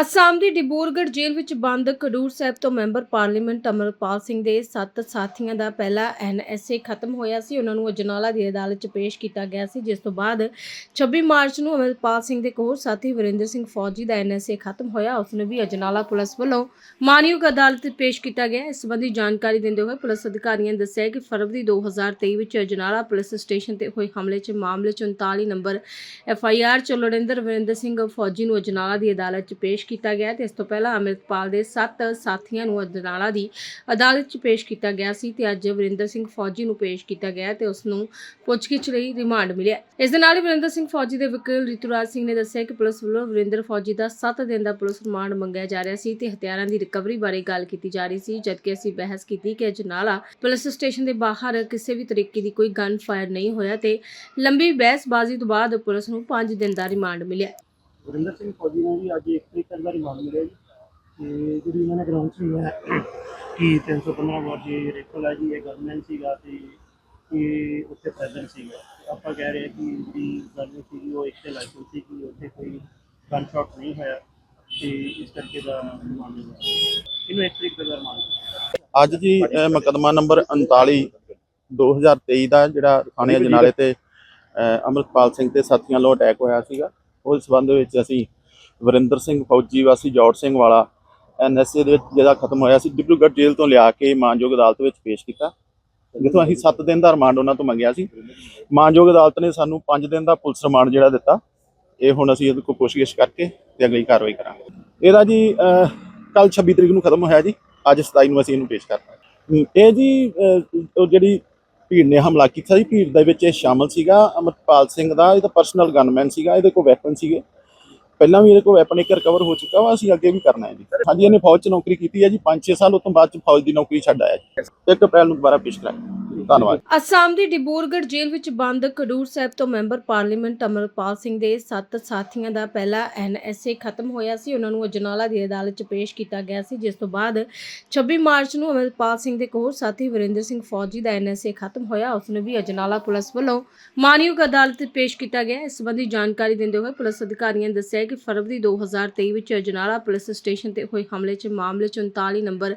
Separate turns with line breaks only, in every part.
ਅਸਾਮ ਦੀ ਡਿਬਰੂਗੜ੍ਹ ਜੇਲ੍ਹ ਵਿੱਚ ਬੰਦ ਖਡੂਰ ਸਾਹਿਬ ਤੋਂ ਮੈਂਬਰ ਪਾਰਲੀਮੈਂਟ ਅਮਰਪਾਲ ਸਿੰਘ ਦੇ ਸੱਤ ਸਾਥੀਆਂ ਦਾ ਪਹਿਲਾ ਐਨਐਸਏ ਖਤਮ ਹੋਇਆ ਸੀ। ਉਹਨਾਂ ਨੂੰ ਅਜਨਾਲਾ ਦੀ ਅਦਾਲਤ 'ਚ ਪੇਸ਼ ਕੀਤਾ ਗਿਆ ਸੀ, ਜਿਸ ਤੋਂ ਬਾਅਦ 26 ਮਾਰਚ ਨੂੰ ਅਮਰਪਾਲ ਸਿੰਘ ਦੇ ਇੱਕ ਹੋਰ ਸਾਥੀ ਵਰਿੰਦਰ ਸਿੰਘ ਫੌਜੀ ਦਾ ਐਨਐਸਏ ਖਤਮ ਹੋਇਆ। ਉਸ ਨੂੰ ਵੀ ਅਜਨਾਲਾ ਪੁਲਿਸ ਵੱਲੋਂ ਮਾਨਯੋਗ ਅਦਾਲਤ 'ਚ ਪੇਸ਼ ਕੀਤਾ ਗਿਆ। ਇਸ ਸੰਬੰਧੀ ਜਾਣਕਾਰੀ ਦਿੰਦੇ ਹੋਏ ਪੁਲਿਸ ਅਧਿਕਾਰੀਆਂ ਨੇ ਦੱਸਿਆ ਕਿ ਫਰਵਰੀ 2023 ਵਿੱਚ ਅਜਨਾਲਾ ਪੁਲਿਸ ਸਟੇਸ਼ਨ ਤੇ ਹੋਏ ਹਮਲੇ 'ਚ ਮਾਮਲੇ 'ਚ 39 ਨੰਬਰ ਐਫਆਈਆਰ 'ਚ ਲੋੜਿੰਦਰ ਵਰਿੰਦਰ ਸਿੰਘ ਫੌਜੀ ਨੂੰ ਅਜਨਾਲਾ ਦੀ ਅਦਾਲਤ 'ਚ ਪੇਸ਼ ਕੀਤਾ ਗਿਆ ਤੇ ਇਸ ਤੋਂ ਪਹਿਲਾਂ ਅੰਮ੍ਰਿਤਪਾਲ ਦੇ 7 ਸਾਥੀਆਂ ਨੂੰ ਅਜਨਾਲਾ ਦੀ ਅਦਾਲਤ 'ਚ ਪੇਸ਼ ਕੀਤਾ ਗਿਆ ਸੀ ਤੇ ਅੱਜ ਵਰਿੰਦਰ ਸਿੰਘ ਫੌਜੀ ਨੂੰ ਪੇਸ਼ ਕੀਤਾ ਗਿਆ ਤੇ ਉਸ ਨੂੰ ਪੁੱਛਗਿੱਛ ਲਈ ਰਿਮਾਂਡ ਮਿਲਿਆ। ਇਸ ਦੇ ਨਾਲ ਹੀ ਵਰਿੰਦਰ ਸਿੰਘ ਫੌਜੀ ਦੇ ਵਕੀਲ ਰਿਤੂਰਾਜ ਸਿੰਘ ਨੇ ਦੱਸਿਆ ਕਿ ਪੁਲਿਸ ਵੱਲੋਂ ਵਰਿੰਦਰ ਫੌਜੀ ਦਾ 7 ਦਿਨ ਦਾ ਪੁਲਿਸ ਰਿਮਾਂਡ ਮੰਗਿਆ ਜਾ ਰਿਹਾ ਸੀ ਤੇ ਹਥਿਆਰਾਂ ਦੀ ਰਿਕਵਰੀ ਬਾਰੇ ਗੱਲ ਕੀਤੀ ਜਾ ਰਹੀ ਸੀ, ਜਦਕਿ ਅਸੀਂ ਬਹਿਸ ਕੀਤੀ ਕਿ ਅਜਨਾਲਾ ਪੁਲਿਸ ਸਟੇਸ਼ਨ ਦੇ ਬਾਹਰ ਕਿਸੇ ਵੀ ਤਰੀਕੇ ਦੀ ਕੋਈ ਗਨ ਫਾਇਰ ਨਹੀਂ ਹੋਇਆ ਤੇ ਲੰਬੀ ਬਹਿਸਬਾਜ਼ੀ ਤੋਂ ਬਾਅਦ ਪੁਲਿਸ ਨੂੰ 5 ਦਿਨ ਦਾ ਰਿਮਾਂਡ ਮਿਲਿਆ।
ਵਰਿੰਦਰ ਸਿੰਘ ਫੌਜੀ ਨੂੰ ਜੀ ਅੱਜ ਇੱਕ ਤਰੀਕ ਤੱਕ ਦਾ ਰਿਮਾਂਡ ਮਿਲਿਆ ਜੀ। ਤੇ ਜਿਹੜੀ ਇਹਨਾਂ ਨੇ ਗਰਾਊਂਡ 'ਚ ਹੋਇਆ ਕਿ 315 ਵਾਰ ਜੀ ਰੇਫਲ ਹੈ ਜੀ, ਇਹ ਗਵਰਨਮੈਂਟ ਸੀਗਾ ਤੇ ਇਹ ਉੱਥੇ ਪ੍ਰੈਜ਼ੈਂਟ ਸੀਗਾ। ਆਪਾਂ ਕਹਿ ਰਹੇ ਹਾਂ ਕਿ ਜਿਹੜੀ ਗੱਲ ਸੀਗੀ, ਉਹ ਇੱਕ ਤੇ ਲਾਇਸੈਂਸ ਸੀ ਕਿ ਉੱਥੇ ਕੋਈ ਗਨ ਸ਼ਾਟ ਨਹੀਂ ਹੋਇਆ ਤੇ ਇਸ ਕਰਕੇ ਦਾ ਰਿਮਾਂਡ ਮਿਲਿਆ ਇਹਨੂੰ ਇੱਕ ਤਰੀਕ ਦਾ ਰਿਮਾਂਡ
ਅੱਜ ਜੀ ਅਹ ਮੁਕੱਦਮਾ ਨੰਬਰ 39 2023 ਦਾ ਜਿਹੜਾ ਥਾਣੇ ਜਨਾਲੇ ਤੇ ਅਹ ਅੰਮ੍ਰਿਤਪਾਲ ਸਿੰਘ ਤੇ ਸਾਥੀਆਂ ਵੱਲੋਂ ਅਟੈਕ ਹੋਇਆ ਸੀਗਾ। ਉਸ ਸਬੰਧ ਵਿੱਚ ਅਸੀਂ ਵਰਿੰਦਰ ਸਿੰਘ ਫੌਜੀ ਵਾਸੀ ਜੋੜ ਸਿੰਘ ਵਾਲਾ ਐਨਐਸਏ ਦੇ ਵਿੱਚ ਜਿਹੜਾ ਖਤਮ ਹੋਇਆ ਸੀ, ਡਿਬਰੂਗੜ੍ਹ ਜੇਲ੍ਹ ਤੋਂ ਲਿਆ ਕੇ ਮਾਨਯੋਗ ਅਦਾਲਤ ਵਿੱਚ ਪੇਸ਼ ਕੀਤਾ। ਜਿੱਥੋਂ ਅਸੀਂ 7 ਦਿਨ ਦਾ ਰਿਮਾਂਡ ਉਹਨਾਂ ਤੋਂ ਮੰਗਿਆ ਸੀ। ਮਾਨਯੋਗ ਅਦਾਲਤ ਨੇ ਸਾਨੂੰ 5 ਦਿਨ ਦਾ ਪੁਲਿਸ ਰਿਮਾਂਡ ਜਿਹੜਾ ਦਿੱਤਾ। ਇਹ ਹੁਣ ਅਸੀਂ ਇਹਦੇ ਕੋਲ ਪੁੱਛਗਿੱਛ ਕਰਕੇ ਤੇ ਅਗਲੀ ਕਾਰਵਾਈ ਕਰਾਂਗੇ। ਇਹਦਾ ਜੀ ਕੱਲ 26 ਤਰੀਕ ਨੂੰ ਖਤਮ ਹੋਇਆ ਜੀ। ਅੱਜ 27 ਨੂੰ ਅਸੀਂ ਇਹਨੂੰ ਪੇਸ਼ ਕਰਤਾ। ਇਹ ਜੀ ਜਿਹੜੀ ਭੀੜ ਨੇ ਹਮਲਾ ਕੀਤਾ ਸੀ। ਭੀੜ ਦੇ ਵਿੱਚ ਇਹ ਸ਼ਾਮਲ ਸੀਗਾ ਅਮਰਪਾਲ ਸਿੰਘ ਦਾ ਇਹ ਤਾਂ ਪਰਸਨਲ ਗਨਮੈਨ ਸੀਗਾ, ਇਹਦੇ ਕੋਲ ਵੈਪਨ ਸੀਗੇ। ਪਹਿਲਾਂ ਵੀ ਇਹਦੇ ਕੋਲ ਵੈਪਨ ਇੱਕ ਰਿਕਵਰ ਹੋ ਚੁੱਕਾ ਵਾ, ਅਸੀਂ ਅੱਗੇ ਵੀ ਕਰਨਾ ਹੈ ਜੀ। ਹਾਂਜੀ, ਇਹਨੇ ਫੌਜ 'ਚ ਨੌਕਰੀ ਕੀਤੀ ਹੈ ਜੀ 5-6 ਸਾਲ ਉਸ ਤੋਂ ਬਾਅਦ 'ਚ ਫੌਜ ਦੀ ਨੌਕਰੀ ਛੱਡ ਆਇਆ ਜੀ। 1 ਅਪ੍ਰੈਲ ਨੂੰ ਦੁਬਾਰਾ ਪੇਸ਼ ਕਰਾਂਗੇ। ਧੰਨਵਾਦ।
ਅਸਾਮ ਦੀ ਡਿਬਰੂਗੜ੍ਹ ਜੇਲ੍ਹ ਵਿੱਚ ਬੰਦ ਖਡੂਰ ਸਾਹਿਬ ਤੋਂ ਮੈਂਬਰ ਪਾਰਲੀਮੈਂਟ ਅਮਰਪਾਲ ਸਿੰਘ ਦੇ ਸੱਤ ਸਾਥੀਆਂ ਦਾ ਪਹਿਲਾ ਐਨਐਸਏ ਖਤਮ ਹੋਇਆ ਸੀ। ਉਹਨਾਂ ਨੂੰ ਅਜਨਾਲਾ ਦੀ ਅਦਾਲਤ 'ਚ ਪੇਸ਼ ਕੀਤਾ ਗਿਆ ਸੀ, ਜਿਸ ਤੋਂ ਬਾਅਦ 26 ਮਾਰਚ ਨੂੰ ਅਮਰਪਾਲ ਸਿੰਘ ਦੇ ਕੋਲ ਸਾਥੀ ਵਰਿੰਦਰ ਸਿੰਘ ਫੌਜੀ ਦਾ ਐਨਐਸਏ ਖਤਮ ਹੋਇਆ। ਉਸ ਨੂੰ ਵੀ ਅਜਨਾਲਾ ਪੁਲਿਸ ਵੱਲੋਂ ਮਾਨਯੋਗ ਅਦਾਲਤ 'ਚ ਪੇਸ਼ ਕੀਤਾ ਗਿਆ। ਇਸ ਸੰਬੰਧੀ ਜਾਣਕਾਰੀ ਦਿੰਦੇ ਹੋਏ ਪੁਲਿਸ ਅਧਿਕਾਰੀਆਂ ਨੇ ਦੱਸਿਆ ਕਿ ਫਰਵਰੀ 2023 ਵਿੱਚ ਅਜਨਾਲਾ ਪੁਲਿਸ ਸਟੇਸ਼ਨ ਤੇ ਹੋਏ ਹਮਲੇ 'ਚ ਮਾਮਲੇ 'ਚ 39 ਨੰਬਰ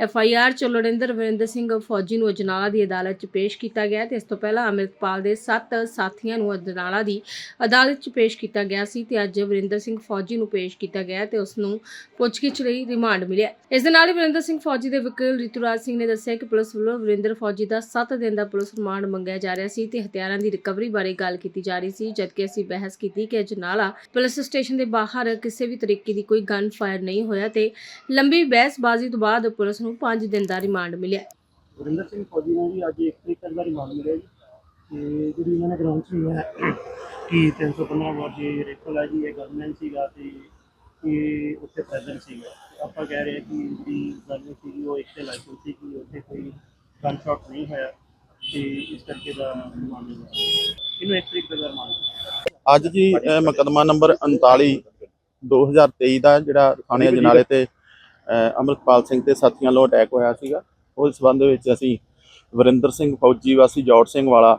ਐਫਆਈਆਰ 'ਚ ਲੋੜਿੰਦਰ ਵਰਿੰਦਰ ਸਿੰਘ ਫੌਜੀ ਨੂੰ ਅਜਨਾਲਾ ਦੀ ਅਦਾਲਤ 'ਚ ਪੇਸ਼ ਕੀਤਾ ਗਿਆ ਤੇ ਇਸ ਤੋਂ ਪਹਿਲਾਂ ਅੰਮ੍ਰਿਤਪਾਲ ਦੇ 7 ਸਾਥੀਆਂ ਨੂੰ ਅਜਨਾਲਾ ਦੀ ਅਦਾਲਤ 'ਚ ਪੇਸ਼ ਕੀਤਾ ਗਿਆ ਸੀ ਤੇ ਅੱਜ ਵਰਿੰਦਰ ਸਿੰਘ ਫੌਜੀ ਨੂੰ ਪੇਸ਼ ਕੀਤਾ ਗਿਆ ਤੇ ਉਸ ਨੂੰ ਪੁੱਛਗਿੱਛ ਲਈ ਰਿਮਾਂਡ ਮਿਲਿਆ। ਇਸ ਦੇ ਨਾਲ ਹੀ ਵਰਿੰਦਰ ਸਿੰਘ ਫੌਜੀ ਦੇ ਵਕੀਲ ਰਿਤੂਰਾਜ ਸਿੰਘ ਨੇ ਦੱਸਿਆ ਕਿ ਪੁਲਿਸ ਵੱਲੋਂ ਵਰਿੰਦਰ ਫੌਜੀ ਦਾ 7 ਦਿਨ ਦਾ ਪੁਲਿਸ ਰਿਮਾਂਡ ਮੰਗਿਆ ਜਾ ਰਿਹਾ ਸੀ ਤੇ ਹਥਿਆਰਾਂ ਦੀ ਰਿਕਵਰੀ ਬਾਰੇ ਗੱਲ ਕੀਤੀ ਜਾ ਰਹੀ ਸੀ, ਜਦਕਿ ਅਸੀਂ ਬਹਿਸ ਕੀਤੀ ਕਿ ਅਜਨਾਲਾ ਪੁਲਿਸ ਸਟੇਸ਼ਨ ਦੇ ਬਾਹਰ ਕਿਸੇ ਵੀ ਤਰੀਕੇ ਦੀ ਕੋਈ ਗਨ ਫਾਇਰ ਨਹੀਂ ਹੋਇਆ ਤੇ ਲੰਬੀ ਬਹਿਸਬਾਜ਼ੀ ਤੋਂ ਬਾਅਦ ਪੁਲਿਸ ਨੂੰ 5 ਦਿਨ ਦਾ ਰਿਮਾਂਡ ਮਿਲਿਆ।
ਵਰਿੰਦਰ ਸਿੰਘ ਫੌਜੀ ਨੂੰ ਜੀ ਅੱਜ ਇੱਕ ਤਰੀਕ ਤੱਕ ਦਾ ਰਿਮਾਂਡ ਮਿਲਿਆ ਜੀ। ਤੇ ਜਿਹੜੀ ਇਹਨਾਂ ਨੇ ਗਰਾਊਂਡ 'ਚ ਹੋਇਆ ਕਿ 315 ਵਾਰ ਜੀ ਰੇਫਲ ਹੈ ਜੀ ਇਹ ਗਵਰਨਮੈਂਟ ਸੀਗਾ ਤੇ ਇਹ ਉੱਥੇ ਪ੍ਰੈਜ਼ੈਂਟ ਸੀਗਾ। ਤੇ ਆਪਾਂ ਕਹਿ ਰਹੇ ਹਾਂ ਕਿ ਜਿਹੜੀ ਗੱਲ ਸੀਗੀ ਉਹ ਇੱਕ ਤੇ ਲਾਇਸੈਂਸ ਸੀ ਕਿ ਉੱਥੇ ਕੋਈ ਗਨ ਸ਼ਾਟ ਨਹੀਂ ਹੋਇਆ ਤੇ ਇਸ ਕਰਕੇ ਦਾ ਰਿਮਾਂਡ ਮਿਲਿਆ। ਇਹਨੂੰ ਇੱਕ ਤਰੀਕ ਤੱਕ ਦਾ ਰਿਮਾਂਡ ਮਿਲਿਆ।
ਅੱਜ ਜੀ, ਅਹ, ਮੁਕੱਦਮਾ ਨੰਬਰ 39 2023 ਦਾ ਜਿਹੜਾ ਥਾਣੇ ਅਜਨਾਲੇ ਤੇ, ਅਹ, ਅੰਮ੍ਰਿਤਪਾਲ ਸਿੰਘ ਤੇ ਸਾਥੀਆਂ ਵੱਲੋਂ ਅਟੈਕ ਹੋਇਆ ਸੀਗਾ। ਉਸ ਸਬੰਧ ਵਿੱਚ ਅਸੀਂ ਵਰਿੰਦਰ ਸਿੰਘ ਫੌਜੀ ਵਾਸੀ ਜੋੜ ਸਿੰਘ ਵਾਲਾ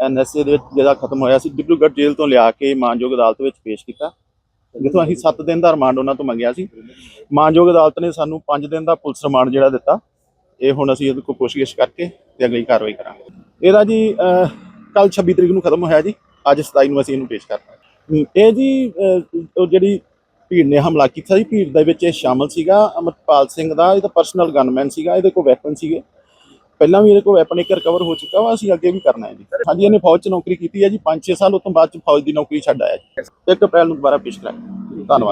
ਐਨਐਸਏ ਦੇ ਵਿੱਚ ਜਿਹੜਾ ਖਤਮ ਹੋਇਆ ਸੀ, ਡਿਬਰੂਗੜ੍ਹ ਜੇਲ੍ਹ ਤੋਂ ਲਿਆ ਕੇ ਮਾਨਯੋਗ ਅਦਾਲਤ ਵਿੱਚ ਪੇਸ਼ ਕੀਤਾ। ਜਿੱਥੋਂ ਅਸੀਂ 7 ਦਿਨ ਦਾ ਰਿਮਾਂਡ ਉਹਨਾਂ ਤੋਂ ਮੰਗਿਆ ਸੀ। ਮਾਨਯੋਗ ਅਦਾਲਤ ਨੇ ਸਾਨੂੰ 5 ਦਿਨ ਦਾ ਪੁਲਿਸ ਰਿਮਾਂਡ ਜਿਹੜਾ ਦਿੱਤਾ। ਇਹ ਹੁਣ ਅਸੀਂ ਇਹਦੇ ਕੋਲ ਪੁੱਛਗਿੱਛ ਕਰਕੇ ਤੇ ਅਗਲੀ ਕਾਰਵਾਈ ਕਰਾਂਗੇ। ਇਹਦਾ ਜੀ ਕੱਲ 26 ਤਰੀਕ ਨੂੰ ਖਤਮ ਹੋਇਆ ਜੀ। ਅੱਜ 27 ਨੂੰ ਅਸੀਂ ਇਹਨੂੰ ਪੇਸ਼ ਕਰਨਾ ਇਹ ਜੀ ਉਹ ਜਿਹੜੀ ਭੀੜ ਨੇ ਹਮਲਾ ਕੀਤਾ ਸੀ, ਭੀੜ ਦੇ ਵਿੱਚ ਇਹ ਸ਼ਾਮਲ ਸੀਗਾ, ਅਮਰਪਾਲ ਸਿੰਘ ਦਾ ਇਹਦਾ ਪਰਸਨਲ ਗਨਮੈਨ ਸੀਗਾ, ਇਹਦੇ ਕੋਲ ਵੈਪਨ ਸੀਗੇ। ਪਹਿਲਾਂ ਵੀ ਇਹਦੇ ਕੋਲ ਵੈਪਨ ਇੱਕ ਰਿਕਵਰ ਹੋ ਚੁੱਕਾ ਵਾ, ਅਸੀਂ ਅੱਗੇ ਵੀ ਕਰਨਾ ਹੈ ਜੀ। ਹਾਂਜੀ, ਇਹਨੇ ਫੌਜ 'ਚ ਨੌਕਰੀ ਕੀਤੀ ਹੈ ਜੀ 5-6 ਸਾਲ ਉਸ ਤੋਂ ਬਾਅਦ 'ਚ ਫੌਜ ਦੀ ਨੌਕਰੀ ਛੱਡ ਆਇਆ ਜੀ। 1 ਅਪ੍ਰੈਲ ਨੂੰ ਦੁਬਾਰਾ ਪੇਸ਼ ਕਰਾਂਗੇ। ਧੰਨਵਾਦ।